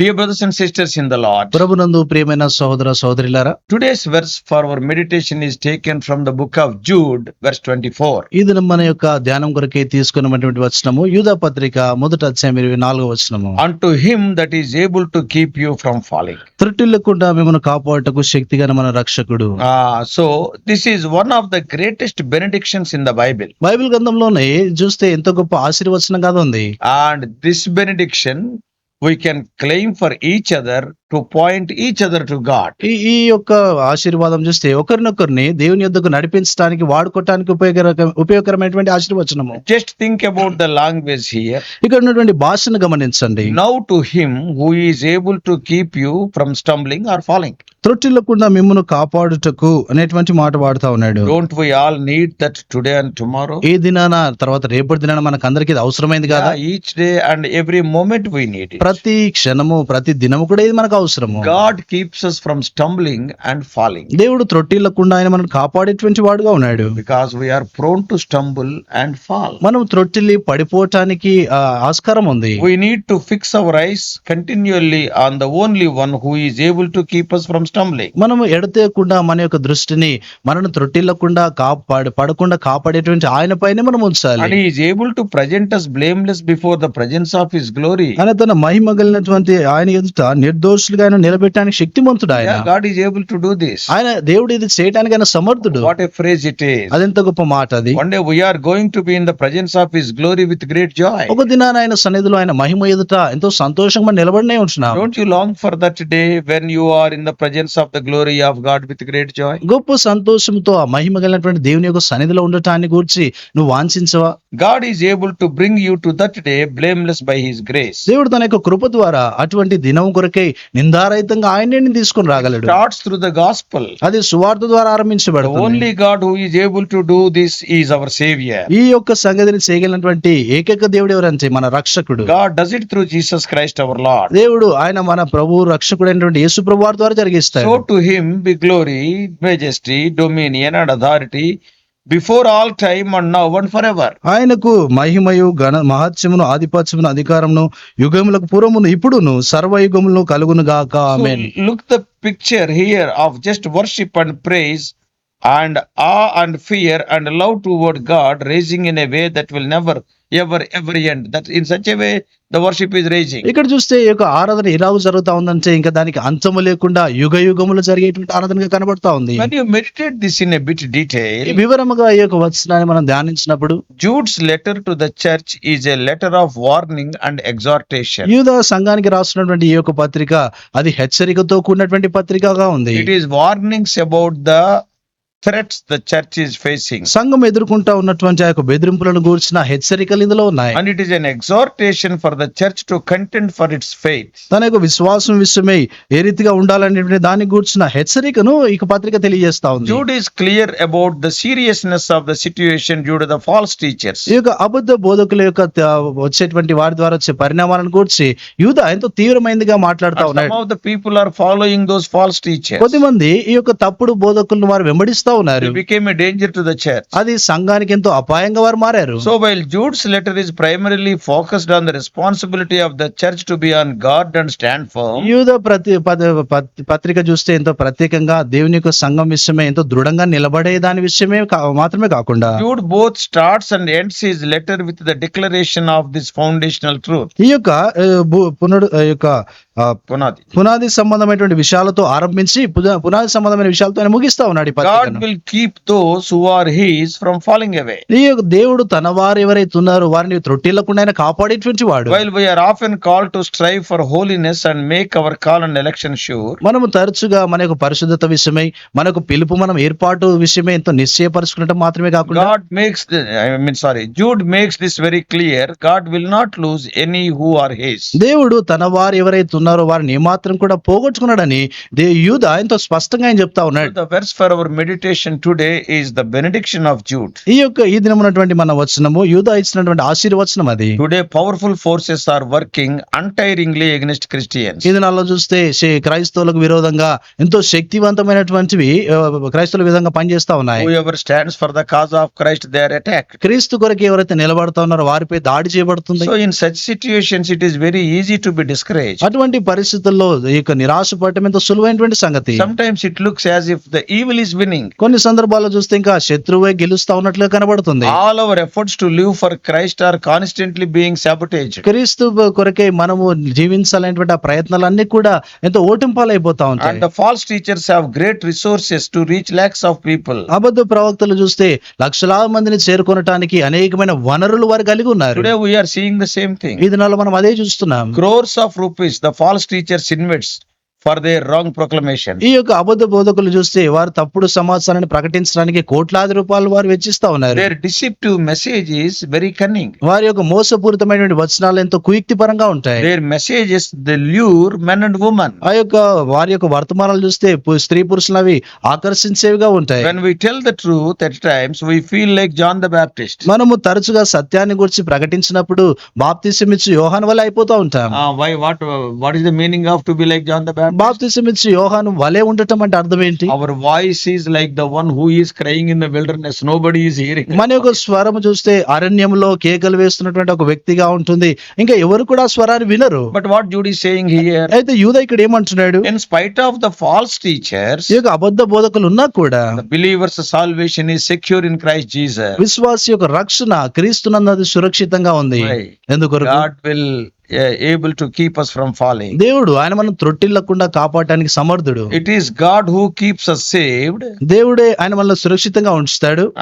Dear brothers and sisters in the Lord ప్రభునందు ప్రియమైన సోదర సోదరిలారా today's verse for our meditation is taken from the book of Jude west twenty four ఇది మన యొక్క ధ్యానం కొరకే తీసుకున్నటువంటి వచనము యూదా పత్రిక మొదట నాలుగో 24 వచనము. Unto him that is able to keep you from falling త్రుటిల్లకుండా మిమ్మల్ని కాపాడటకు శక్తిగా మన రక్షకుడు. ఆ so this is one of the greatest benedictions in the Bible Bible గ్రంథంలోనే చూస్తే ఎంత గొప్ప ఆశీర్వచనం కదా ఉంది. And this benediction we can claim for each other to point each other to God. ఈ ఈ యొక్క ఆశీర్వాదం చూస్తే ఒకరినొకరిని దేవుని యొద్దకు నడిపించడానికి వాడుకోవటానికి ఉపయోగకర ఉపయోగకరమైనటువంటి ఆశీర్వచనము Just think about the language here. ఇక్కడ ఉన్నటువంటి భాషను గమనించండి Now to him who is able to keep you from stumbling or falling. త్రొట్టిల్లకుండా మిమ్మును కాపాడుటకు అనేటువంటి మాట వాడుతా ఉన్నాడు Don't we all need that today and tomorrow? ఈ దినాన తర్వాత రేపటి దినాన మనకు అందరికి ఇది అవసరమైంది కదా day and every moment we need it. ప్రతి క్షణము ప్రతి దినము కూడా ఇది మనకు అవసరము. God keeps us from stumbling and falling దేవుడు త్రొట్టిల్లకుండా ఆయన మనం కాపాడేటువంటి వాడుగా ఉన్నాడు. Because we are prone to stumble and fall మనం త్రొట్టిల్లి పడిపోవటానికి ఆస్కారం ఉంది. We need to fix our eyes continually on the only one who is able to keep us from stumbling మనం ఎడతేయకుండా మన యొక్క దృష్టిని మనను త్రొట్టిల్లకుండా కాపాడు పడకుండా కాపాడేటువంటి ఆయన పైన మనం ఉంచాలి. And is able to present us blameless before the presence of his glory అనే తన మహిమ ఆయన ఎదుట నిర్దోష మనుషులుగా ఆయన నిలబెట్టడానికి శక్తిమంతుడు ఆయన. ఆయన దేవుడు ఇది చేయడానికి ఆయన సమర్థుడు వాట్ ఎ గొప్ప మాట అది. Going to be in the presence of his glory with great joy ఒక దినాన ఆయన సన్నిధిలో ఆయన మహిమ ఎదుట ఎంతో సంతోషంగా నిలబడనే ఉంటున్నాం. Don't long for that day when you are in the presence of the glory of God with great joy గొప్ప సంతోషంతో ఆ మహిమ కలిగినటువంటి దేవుని యొక్క సన్నిధిలో ఉండటాన్ని గురించి నువ్వు వాంఛించవా? God is able to bring you to that day blameless by his grace దేవుడు తన యొక్క కృప ద్వారా అటువంటి దినం కొరకై నిందారహితంగా ఆయనే తీసుకుని రాగలడు. గాడ్స్ త్రూ ద గాస్పల్ అది సువార్త ద్వారా ఆరంభించబడు only God who is able to do this is our Saviour ఈ యొక్క సంగతిని చేయగలిగినటువంటి ఏకైక దేవుడు ఎవరంటే మన రక్షకుడు. God does it through Jesus Christ our Lord దేవుడు ఆయన మన ప్రభు రక్షకుడు అయినటువంటి యేసు ప్రభు వారి ద్వారా జరిగిస్తాడు. To him be glory majesty dominion and authority before all time and now and for ever ఆయనకు మహిమయు గణ మహత్యమును ఆధిపత్యమును అధికారమును యుగములకు పూర్వమును ఇప్పుడును సర్వయుగములను కలుగును గాక look the picture here of just worship and praise and awe and fear and love toward God raising in a way that will never ever ever end. That in such a way the worship is raising. ఇక్కడ చూస్తే ఈ యొక్క ఆరాధన ఎలా జరుగుతా ఉందంటే ఇంకా దానికి అంతము లేకుండా యుగ యుగములు జరిగేటువంటి ఆరాధనగా కనబడతా ఉంది When you meditate this in a bit detail, వివరముగా ఈ యొక్క వచనాన్ని మనం ధ్యానించినప్పుడు Jude's letter to the church is a letter of warning and exhortation. యూద సంఘానికి రాస్తున్నటువంటి ఈ యొక్క పత్రిక అది హెచ్చరికతో కూడినటువంటి పత్రికగా ఉంది It is warnings about the threats the church is facing. సంఘం ఎదుర్కొంటా ఉన్నటువంటి ఆ యొక్క బెదిరింపులను గూర్చిన హెచ్చరికలు ఇందులో ఉన్నాయి And it is an exhortation for the church to contend for its faith. తన యొక్క విశ్వాసం విషయమై ఏ రీతిగా ఉండాలనేటువంటి దాన్ని గూర్చిన హెచ్చరికను ఈ పత్రిక తెలియజేస్తా ఉంది Jude is clear about the seriousness of the situation due to the false teachers. ఈ యొక్క అబద్ధ బోధకుల యొక్క వచ్చేటువంటి వారి ద్వారా వచ్చే పరిణామాలను గూర్చి యూద ఎంతో తీవ్రమైనదిగా మాట్లాడుతా ఉన్నాడు of the people are following those false teachers. కొద్దిమంది ఈ యొక్క తప్పుడు బోధకులను వారు చేస్తా ఉన్నారు డేంజర్ టు ద చర్చ్ అది సంఘానికి ఎంతో అపాయంగా వారు మారారు. So while Jude's letter is primarily focused on the responsibility of the church to be on God and stand for యూద పత్రిక చూస్తే ఎంతో ప్రత్యేకంగా దేవుని యొక్క సంఘం విషయమే ఎంతో దృఢంగా నిలబడే దాని విషయమే మాత్రమే కాకుండా Jude both starts and ends is letter with the declaration of this foundational truth ఈ యొక్క పునరు యొక్క పునాది. పునాది సంబంధమైనటువంటి విషయాలతో ఆరంభించి పునాది సంబంధమైన విషయాలతో ముగిస్తా ఉన్నాడు will keep those who are his from falling away దేవుడు తన వారు ఎవరైతే ఉన్నారో వారిని త్రొట్టిల్లకుండా కాపాడేటువంటి వాడు while are of and call to strive for holiness and make our call and election sure మనం తరచుగా మన యొక్క పరిశుద్ధత విషయమై మనకు పిలుపు మనం ఏర్పాటు విషయమే ఎంతో నిశ్చయపరుచుకున్నట్టు మాత్రమే కాకుండా sorry Jude makes this very clear God will not lose any who are his దేవుడు తన వారు ఎవరైతే ఉన్నారో. వారిని ఏమాత్రం కూడా పోగొట్టుకున్నాడని దే యూద్ ఆయనతో స్పష్టంగా ఆయన చెప్తా ఉన్నాడు. Verse for our meditation today is the benediction of Jude ఈ యొక్క ఈ దినం ఉన్నటువంటి మన వచనము యూద ఇచ్చినటువంటి ఆశీర్వచనం అది. Today powerful forces are working untiringly against Christian ఈ దినాల్లో చూస్తే క్రైస్తవులకు విరోధంగా ఎంతో శక్తివంతమైనటువంటివి క్రైస్తవుల విధంగా పనిచేస్తా ఉన్నాయి. Stands for the cause of Christ their attack క్రీస్తు కొరకు ఎవరైతే నిలబడతా ఉన్నారో వారిపై దాడి చేయబడుతుంది. It is very easy to be discourage అటువంటి ఇటువంటి పరిస్థితుల్లో ఈ యొక్క నిరాశ పడటం ఎంత సులువైనటువంటి సంగతి? Sometimes it looks as if the evil is winning కొన్ని సందర్భాల్లో చూస్తే ఇంకా శత్రువే గెలుస్తా ఉన్నట్లు కనబడుతుంది. All our efforts to live for Christ are constantly being sabotage క్రీస్తు కొరకే మనము జీవించాలనేటువంటి ఆ ప్రయత్నాలన్నీ కూడా ఎంతో ఓటింపాలైపోతా ఉంటాయి. False teachers have great resources to reach lakhs of people అబద్ధ ప్రవక్తలు చూస్తే లక్షలాది మందిని చేరుకోవడానికి అనేకమైన వనరులు వారు కలిగి ఉన్నారు. సేమ్ థింగ్ ఇది నాలో మనం అదే చూస్తున్నాం. Crores of rupees the false teachers invest for the wrong proclamation ఈ యొక్క అబద్ధ బోధకులు చూస్తే వారు తప్పుడు సమాచారాన్ని ప్రకటించడానికి కోట్లాది రూపాయలు వారు వెచ్చిస్తా ఉన్నారు. Their deceptive message is very cunning వారి యొక్క మోసపూరితమైనటువంటి వచనాలు ఎంతో కుయుక్తి పరంగా ఉంటాయి. Their message is the lure men and women ఆ యొక్క వారి యొక్క వర్తమానాలు చూస్తే స్త్రీ పురుషులు అవి ఆకర్షించేవిగా ఉంటాయి. When we tell the truth at times we feel like John the Baptist మనము తరచుగా సత్యాన్ని గురించి ప్రకటించినప్పుడు బాప్తిసం ఇచ్చి యోహన్ వల్ల అయిపోతూ ఉంటాం. Why what what is the meaning of to be like John the బ్యాప్ బాప్తిసమిచ్చి యోహాను వలే ఉండటం అంటే అర్థం ఏంటి? Our voice is like the one who is crying in the wilderness nobody is hearing మన యొక్క స్వరం చూస్తే అరణ్యంలో కేకలు వేస్తున్నటువంటి ఒక వ్యక్తిగా ఉంటుంది. ఇంకా ఎవరు కూడా స్వరాన్ని వినరు. But what Jude is saying here అయితే యూద ఇక్కడ ఏమంటున్నాడు? In spite of the false teachers ఈ అబద్ధ బోధకులు ఉన్నా కూడా believers salvation is secure in Christ Jesus విశ్వాసి యొక్క రక్షణ క్రీస్తునందు సురక్షితంగా ఉంది. ఎందుకు able to keep us from following దేవుడు ఆయన మనం త్రొట్టిల్లకుండా కాపాడటానికి సమర్థుడు. It is God who keeps us saved దేవుడే ఆయన మన సురక్షితంగా ఉంచుతాడు.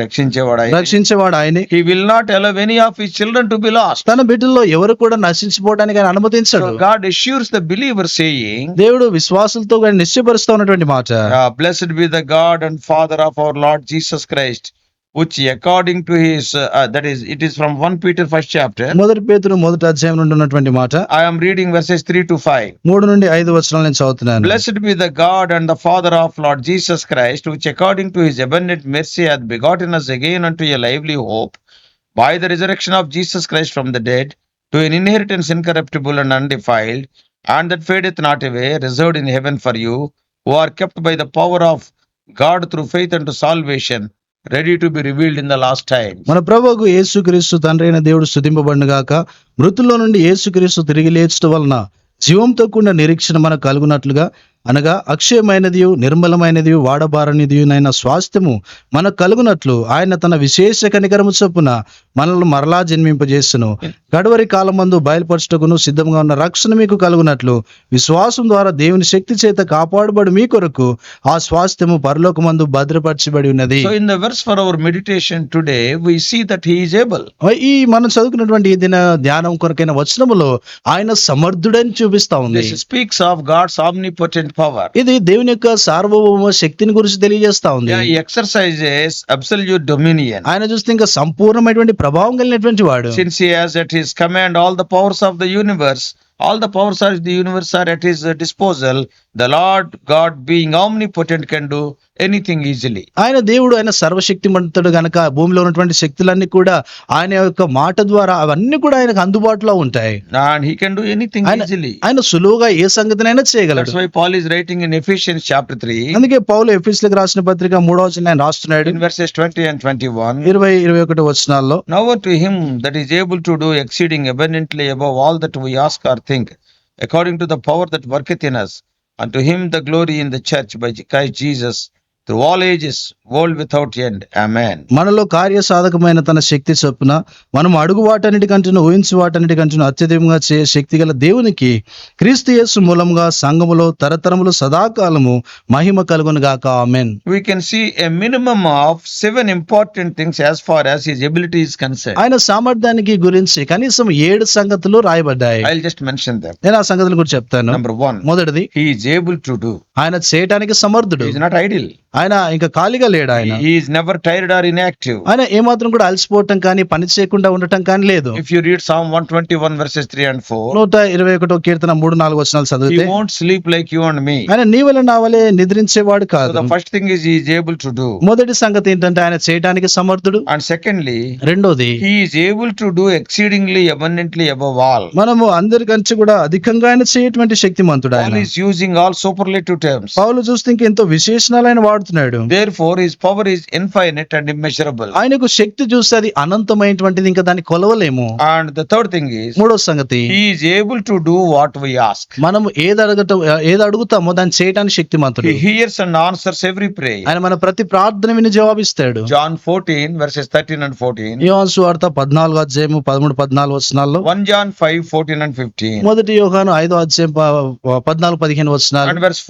రక్షించేవాడు రక్షించేవాడు ఆయన. He will not allow any of his children to be lost తన బిడ్డల్లో ఎవరు కూడా నశించిపోవడానికి ఆయన అనుమతించడు. God assures the believer saying దేవుడు విశ్వాసంతో కానీ నిశ్చయపరుస్తూ ఉన్నటువంటి మాట. Blessed be the God and Father of our Lord Jesus Christ which according to his, uh, uh, that is, it is from 1 Peter first chapter. మొదటి పేతురు మొదటి అధ్యాయం నుండి ఉన్నటువంటి మాట I am reading verses 3 to 5. మూడు నుండి ఐదు వచనాలు నేను చదువుతున్నాను Blessed be the God and the Father of Lord Jesus Christ, which according to his abundant mercy hath begotten us again unto a lively hope by the resurrection of Jesus Christ from the dead, to an inheritance incorruptible and undefiled, and that fadeth not away, reserved in heaven for you, who are kept by the power of God through faith unto salvation, ready to be revealed in the last time మన ప్రభువుకు యేసుక్రీస్తు తండ్రి అయిన దేవుడు స్థుతింపబడినగాక మృతుల్లో నుండి యేసుక్రీస్తు తిరిగి లేచడం వలన జీవంతో కూడిన నిరీక్షణ మనకు కలుగునట్లుగా అనగా అక్షయమైనది నిర్మలమైనది వాడబారనిదియునైన స్వాస్థ్యము మనకు కలుగునట్లు ఆయన తన విశేష కనికరము చొప్పున మనల్ని మరలా జన్మింపజేస్తును గడవరి కాలమందు బయలుపరచుటకును సిద్ధంగా ఉన్న రక్షణ మీకు కలుగునట్లు విశ్వాసం ద్వారా దేవుని శక్తి చేత కాపాడబడి మీ కొరకు ఆ స్వాస్థ్యము పరలోకమందు భద్రపరచబడి ఉన్నది. In the verse for our meditation today, we see that he is able. ఈ మనం చదువుకున్నటువంటి ఈ దిన ధ్యానం కొరకైన వచనములో ఆయన సమర్థుడని చూపిస్తా ఉంది. This speaks of God's omnipotent power. ఇది దేవుని యొక్క సార్వభౌమ శక్తిని గురించి తెలియజేస్తా ఉంది Yeah, he exercises absolute dominion. ఆయన చూస్తే ఇంకా సంపూర్ణమైనటువంటి ప్రభావం కలిగినటువంటి వాడు Since he has at his command all the powers of the universe, all the powers of the universe are at his uh, disposal. The Lord God, being omnipotent, can do anything easily. ఆయన దేవుడు ఆయన సర్వశక్తిమంతుడు గనక భూమిలో ఉన్నటువంటి శక్తులన్నీ కూడా ఆయన యొక్క మాట ద్వారా అవన్నీ కూడా ఆయనకు అందుబాటులో ఉంటాయి he can do anything ఆయన easily. ఆయన సులువుగా ఏ సంగతినైనా చేయగలడు why Paul is writing in Ephesians chapter 3, అందుకే పౌలు ఎఫీస్లకు రాసిన పత్రిక మూడవ వచనం ఆయన రాస్తున్నాడు verses 20 and 21. ఇరవై ఇరవై ఒకటి వచనాల్లో Now unto him that is able to do exceeding abundantly above all that we ask or think, according to the power that worketh in us, unto him the glory in the church by Christ Jesus, through all ages, world without end. Amen. మనలో కార్యసాధకమైన తన శక్తి చొప్పున మనం అడుగు వాటన్నిటికంటేను ఊహించి వాటన్నిటికంటేను అత్యధికంగా చే శక్తి గల దేవునికి క్రీస్తు యేసు మూలంగా సంఘములో తరతరములు సదాకాలము మహిమ కలుగును గాక amen We can see a minimum of seven important things as far as his ability is concerned. ఆయన సామర్థ్యానికి గురించి కనీసం ఏడు సంగతులు రాయబడ్డాయి I'll just mention them. నేను ఆ సంగతుల గురించి చెప్తాను Number one, మొదటిది he is able to do. ఆయన చేయటానికి సమర్థుడు is not idle. ఆయన ఇంకా ఖాళీగా లేడు ఆయన. Is never tired or inactive ఆయన ఏ మాత్రం కూడా అలసిపోవటం కానీ పని చేయకుండా ఉండటం కానీ లేదు. If you read psalm 121 verses three and 4 నోట 21 కీర్తన మూడు నాలుగు వచ్చిన చదివితే sleep like you and me ఆయన నీవల నావలే నిద్రించేవాడు కాదు. First thing is is able to do మొదటి సంగతి ఏంటంటే ఆయన చేయడానికి సమర్థుడు. అండ్ సెకండ్లీ రెండోది is able to do exceedingly abundantly above all మనము అందరికంటే కూడా అధికంగా ఆయన చేయటువంటి శక్తి మంతుడు ఆయన. He using all super superlative times Paul చూస్తే ఇంకా ఎంతో విశేషణాలైన వాడు మాట్లాడుతున్నాడు. There power is and immeasurable ఆయనకు శక్తి చూస్తే అది అనంతమైనటువంటిది ఇంకా దాన్ని కొలవలేము. And the third thing is మూడో సంగతి is to do what we ask మనం ఏది అడగటం ఏది అడుగుతామో దాన్ని చేయడానికి శక్తి మాత్రం hears and answers every pray ఆయన మన ప్రతి ప్రార్థన విని జవాబిస్తాడు. John fourteen verses thirteen and fourteen యోన్ వార్త పద్నాలుగు అధ్యాయము పదమూడు పద్నాలుగు వచనాల్లో. One John five fourteen and fifteen మొదటి యోహాన్ ఐదో అధ్యాయం పద్నాలుగు పదిహేను వచనాలు. And verse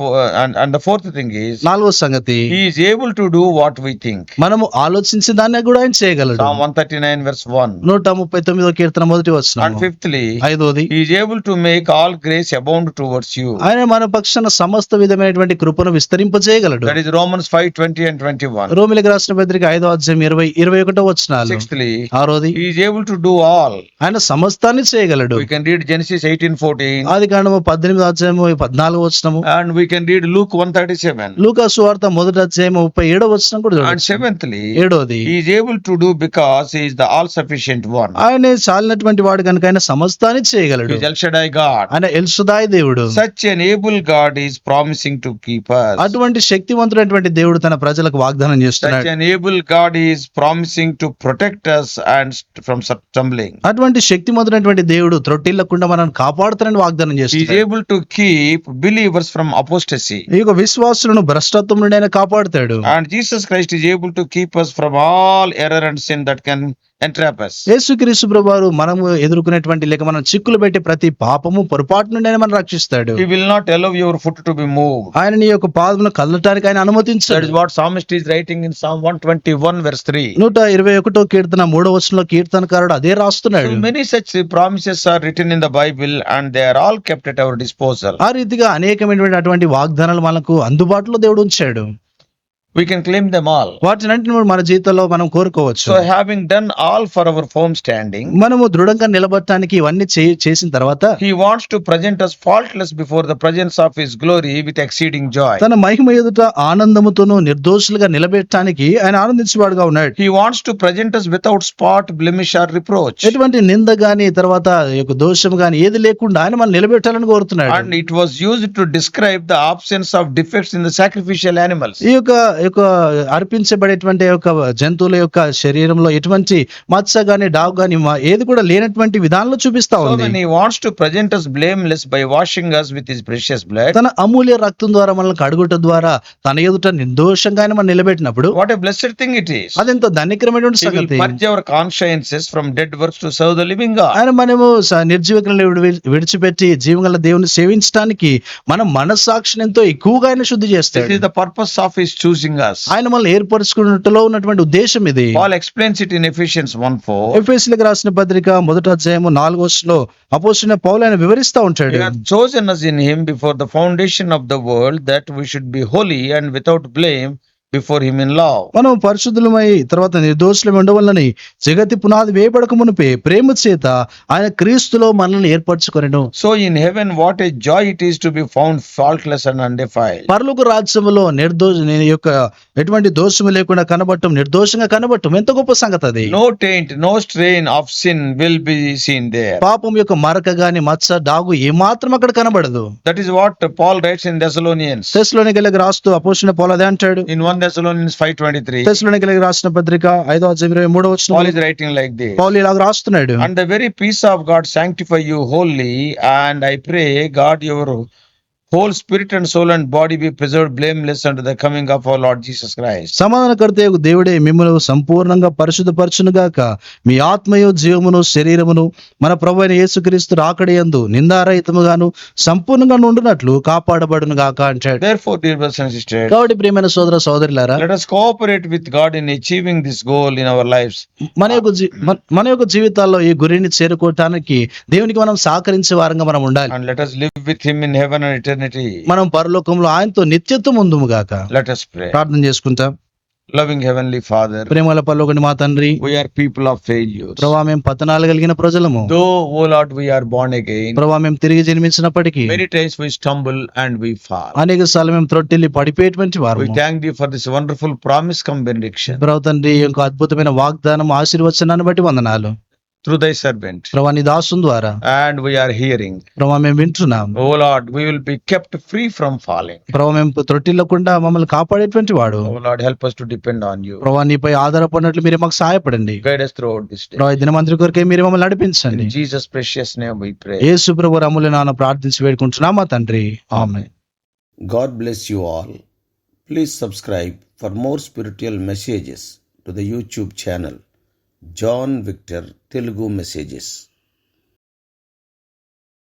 and fourth thing నాలుగో సంగతి he is able to do what we think. మనము ఆలోచించి దాన్ని కూడా ఆయన చేయగలడు Psalm 139, verse 1. నూట ముప్పై తొమ్మిదో కీర్తన మొదటి And వచనం fifthly, ఐదోది he is able to make all grace abound towards you. ఆయన మన పక్షాన సమస్త విధమైనటువంటి కృపను విస్తరింపజేయగలడు That is Romans 5, 20 and 21. రోమిలికి రాసిన పత్రిక ఐదో అధ్యాయం ఇరవై ఇరవై ఒకటో వచనాలు Sixthly, ఆరోది he is able to do all. ఆయన సమస్తాన్ని చేయగలడు We can read Genesis 18, 14. ఆది కాండము పద్దెనిమిది అధ్యాయము పద్నాలుగు వచనము And we can read Luke 137. లూకా సువార్త మొదటి ఆయన చాలినటువంటి వాడు కనుక ఆయన సమస్తాన్ని చేయగలడు. ఆయన ఎల్సుదాయ్ దేవుడు. Such God is promising to keeper అటువంటి శక్తివంతుడైనటువంటి దేవుడు తన ప్రజలకు వాగ్దానం చేస్తున్నాడు. God is promising to protect and from trembling అటువంటి శక్తివంతుడైనటువంటి దేవుడు త్రొట్టిల్లకుండా మనం కాపాడుతున్న వాగ్దానం చేస్తున్నాడు. Is to keep believers from apostasy ఈ యొక్క విశ్వాసులను భ్రష్టత్వం కాపాడుతాడు. And Jesus Christ is able to keep us from all error and sin that can entrap us. యేసుక్రీస్తు ప్రభువారు మనం ఎదుర్కొనేటువంటి లేక మనం చిక్కులు పెట్టి ప్రతి పాపము పొరపాటు నుండి మనం రక్షిస్తాడు. He will not allow your foot to be move ఆయన నీ యొక్క పాదమును కదలడానికి ఆయన అనుమతించాడు. That is what psalmist is writing in psalm 121 verse 3 121 కీర్తన 3వ వచనంలో కీర్తనకారుడు అదే రాస్తున్నాడు. Many such promises are written in the bible and they are all kept at our disposal ఆ రీతిగా అనేకమైనటువంటి వాగ్దానాలు మనకు అందుబాటులో దేవుడు ఉంచాడు. We can claim them all వాటిని మన జీవితంలో మనం కోరుకోవచ్చు. So having done all for our firm standing మనము దృఢంగా నిలబడటానికి ఇవన్నీ చేయి చేసిన తర్వాత he wants to present us faultless before the presence of his glory with exceeding joy తన మహిమ ఎదుట ఆనందముతోను నిర్దోషులుగా నిలబెట్టడానికి ఆయన ఆనందించేవాడుగా ఉన్నాడు. He wants to present us without spot blemish or reproach ఎటువంటి నింద గాని తర్వాత యొక్క దోషం గాని ఏది లేకుండా ఆయన మనం నిలబెట్టాలని కోరుతున్నాడు. And it was used to describe the absence of defects in the sacrificial animals ఈ యొక్క యొక్క అర్పించబడేటువంటి యొక్క జంతువుల యొక్క శరీరంలో ఎటువంటి మచ్చ గాని డాగ్ గాని ఏది కూడా లేనటువంటి విధానంలో చూపిస్తా ఉంది wants to present us blameless by washing us with his precious blood, తన అమూల్య రక్తం ద్వారా మనల్ని కడుగుట ద్వారా తన ఎదుట నిర్దోషంగా మనం నిలబెట్టినప్పుడు blessed thing it is. అదెంతో ధన్యకరమైనటువంటి He will సంగతి purge our consciences from dead works to serve the living God. ఆయన మనము నిర్జీవికలను విడి- విడిచిపెట్టి జీవగల దేవుని సేవించడానికి మన మనస్సాక్షిని ఎంతో ఎక్కువగా ఆయన శుద్ధి చేస్తాడు is the purpose of his choosing us. ఆయన మనల్ని ఏర్పరచుకున్నట్టులో ఉన్నటువంటి ఉద్దేశం ఇది Paul explains it in Ephesians 1 4. ఎఫ్ఎస్సీలకు రాసిన పత్రిక మొదటి అధ్యాయము నాలుగో లో అపోసిన పౌలు ఆయన వివరిస్తా ఉంటాడు He hath chosen us in him before the foundation of the world that we should be holy and without blame before him in love. మనం పరిశుద్ధులమై తర్వాత నిర్దోషులమై ఉండవల్లని జగతి పునాది వేయబడక మునిపే ప్రేమ చేత ఆయన క్రీస్తులో మనల్ని ఏర్పరచుకొనెను So in heaven, what a joy it is to be found faultless and undefiled. పరలోక రాజ్యములో నిర్దోష నేను యొక్క ఎటువంటి దోషము లేకుండా కనబడటం నిర్దోషంగా కనబడటం ఎంత గొప్ప సంగతి అది No taint, no strain of sin will be seen there. పాపం యొక్క మరక గాని మచ్చ డాగు ఏమాత్రం అక్కడ కనబడదు is what Paul writes in Thessalonians. తెస్లోని కలిగి రాస్తూ అపోసిన పౌలు అదే అంటాడు In 1 Thessalonians 5.23, తెస్లోని కలిగి రాసిన పత్రిక ఐదో అధ్యాయం ఇరవై మూడో Paul is writing like this. పౌలు ఇలాగ రాస్తున్నాడు And the very peace of God sanctify you wholly, and I pray God your whole spirit and soul and body be preserve blameless and the coming of our lord Jesus Christ సమాధానకర్త యొక్క దేవుడే మిమ్మల్ని సంపూర్ణంగా పరిశుద్ధపరచును గాక మీ ఆత్మయు జీవమును శరీరమును మన ప్రభు అయిన యేసుక్రీస్తు రాకడి ఎందు నిందారహితముగాను సంపూర్ణంగా ఉండునట్లు కాపాడబడును గాక అంటాడు సోదర సోదరులారా let us cooperate with God in achieving this goal in our life మన యొక్క మన యొక్క జీవితాల్లో ఈ గురిని చేరుకోవటానికి దేవునికి మనం సహకరించే వారంగా మనం ఉండాలి. And live with him in heaven eternity మనం పరలోకంలో ఆయనతో నిత్యత్వం ఉందము గాక లెట్ అస్ ప్రార్థన చేసుకుంటాం. లవింగ్ హెవెన్లీ ఫాదర్ ప్రేమల పరలోకండి మా తండ్రి we are people of failure ప్రభావ మేము పతనాలు కలిగిన ప్రజలము. ఓ లాట్ వి ఆర్ బాండ్ అగైన్ తిరిగి జన్మించినప్పటికీ many we stumble and we fall అనేక సార్లు మేము త్రొట్టిల్లి పడిపోయేటువంటి వారు thank you for this wonderful promise come ప్రవతండ్రి ప్రభు అద్భుతమైన వాగ్దానం ఆశీర్వచనాన్ని బట్టి వందనాలు. త్రూ దై సర్వెంట్ ప్రభా నీ దాసు ద్వారా అండ్ వి ఆర్ హియరింగ్ ప్రభా మేము వింటున్నాం. O lord we will be kept free from falling ప్రభా మేము త్రొట్టిల్లకుండా మమ్మల్ని కాపాడేటువంటి వాడు. O lord help us to depend on you ప్రభా నీపై ఆధారపడినట్లు మీరు మాకు సహాయపడండి. Guide us throughout this day దినమంత్రి కొరకే మీరు మమ్మల్ని నడిపించండి. Jesus precious name we pray యేసు ప్రభు రాముల నాన్న ప్రార్థించి వేడుకుంటున్నాం. మా తండ్రి ఆమె God bless you all please subscribe for more spiritual messages to the YouTube channel John Victor Telugu Messages.